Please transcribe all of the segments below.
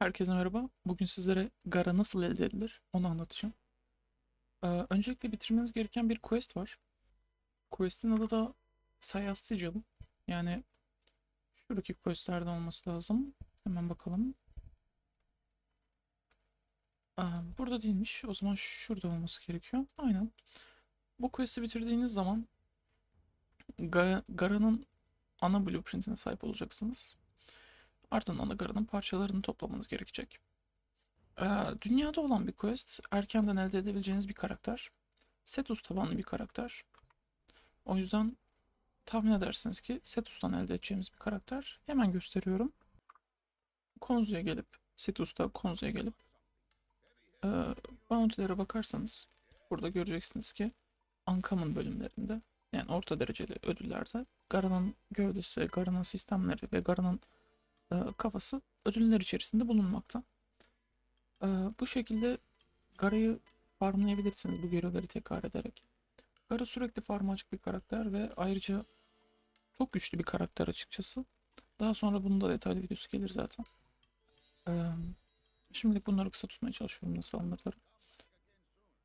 Herkese merhaba. Bugün sizlere Gara nasıl elde edilir onu anlatacağım. Ee, öncelikle bitirmeniz gereken bir quest var. Quest'in adı da Sayas Sigil. Yani şuradaki questlerden olması lazım. Hemen bakalım. Aa, burada değilmiş. O zaman şurada olması gerekiyor. Aynen. Bu quest'i bitirdiğiniz zaman Ga- Gara'nın ana blueprint'ine sahip olacaksınız. Ardından da Gara'nın parçalarını toplamanız gerekecek. Ee, dünyada olan bir quest, erkenden elde edebileceğiniz bir karakter. Setus tabanlı bir karakter. O yüzden tahmin edersiniz ki Setus'tan elde edeceğimiz bir karakter. Hemen gösteriyorum. Konzu'ya gelip, Setus'ta Konzu'ya gelip e, bounty'lere bakarsanız burada göreceksiniz ki Uncommon bölümlerinde yani orta dereceli ödüllerde Gara'nın gövdesi, Gara'nın sistemleri ve Gara'nın e, kafası ödüller içerisinde bulunmakta. E, bu şekilde Gara'yı farmlayabilirsiniz bu görevleri tekrar ederek. Gara sürekli farma açık bir karakter ve ayrıca çok güçlü bir karakter açıkçası. Daha sonra bunun da detaylı videosu gelir zaten. E, şimdilik bunları kısa tutmaya çalışıyorum nasıl anlatırım.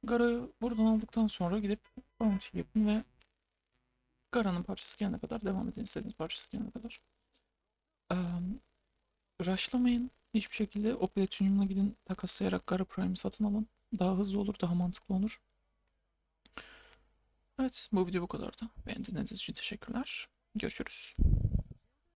Gara'yı buradan aldıktan sonra gidip bounty yapın ve Gara'nın parçası gelene kadar devam edin istediğiniz parçası gelene kadar. Eee Rushlamayın. Hiçbir şekilde o platinyumla gidin takaslayarak Gara Prime'i satın alın. Daha hızlı olur, daha mantıklı olur. Evet, bu video bu kadardı. Beğendiğiniz için teşekkürler. Görüşürüz.